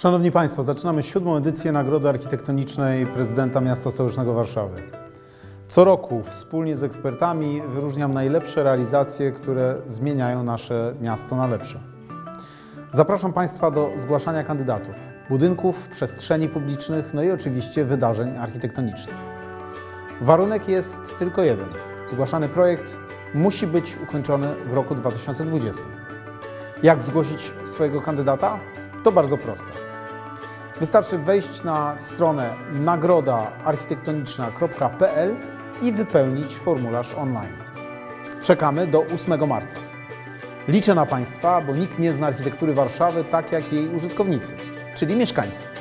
Szanowni Państwo, zaczynamy siódmą edycję Nagrody Architektonicznej Prezydenta Miasta Stołecznego Warszawy. Co roku wspólnie z ekspertami wyróżniam najlepsze realizacje, które zmieniają nasze miasto na lepsze. Zapraszam Państwa do zgłaszania kandydatur, budynków, przestrzeni publicznych, no i oczywiście wydarzeń architektonicznych. Warunek jest tylko jeden. Zgłaszany projekt musi być ukończony w roku 2020. Jak zgłosić swojego kandydata? To bardzo proste. Wystarczy wejść na stronę nagrodaarchitektoniczna.pl i wypełnić formularz online. Czekamy do 8 marca. Liczę na Państwa, bo nikt nie zna architektury Warszawy tak jak jej użytkownicy, czyli mieszkańcy.